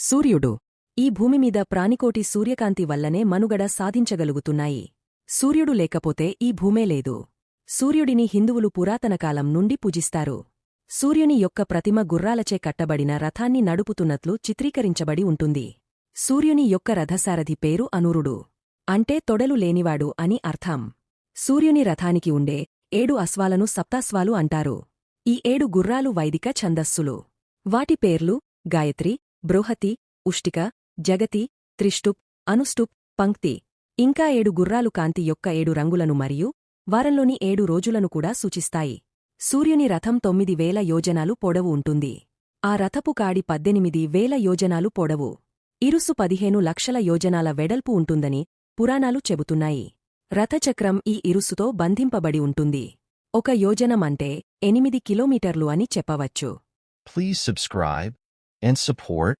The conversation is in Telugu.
సూర్యుడు ఈ భూమిమీద ప్రాణికోటి సూర్యకాంతి వల్లనే మనుగడ సాధించగలుగుతున్నాయి. సూర్యుడు లేకపోతే ఈ భూమే లేదు. సూర్యుడిని హిందువులు పురాతన కాలం నుండి పూజిస్తారు. సూర్యుని యొక్క ప్రతిమ గుర్రాలచే కట్టబడిన రథాన్ని నడుపుతున్నట్లు చిత్రీకరించబడి ఉంటుంది. సూర్యుని యొక్క రథసారథి పేరు అనూరుడు. అంటే తొడలు లేనివాడు అని అర్థం. సూర్యుని రథానికి ఉండే ఏడు అశ్వాలను సప్తాశ్వాలు అంటారు. ఈ ఏడు గుర్రాలు వైదిక ఛందస్సులు. వాటి పేర్లు గాయత్రి బృహతి ఉష్టిక జగతి త్రిష్టుప్ అనుష్టుప్ పంక్తి. ఇంకా ఏడు గుర్రాలు కాంతి యొక్క ఏడు రంగులను మరియు వారంలోని ఏడు రోజులను కూడా సూచిస్తాయి. సూర్యుని రథం తొమ్మిది వేల యోజనాలు పొడవు ఉంటుంది. ఆ రథపు కాడి పద్దెనిమిది వేల యోజనాలు పొడవు. ఇరుసు పదిహేను లక్షల యోజనాల వెడల్పు ఉంటుందని పురాణాలు చెబుతున్నాయి. రథచక్రం ఈ ఇరుసుతో బంధింపబడి ఉంటుంది. ఒక యోజనం అంటే ఎనిమిది కిలోమీటర్లు అని చెప్పవచ్చు. Please subscribe and support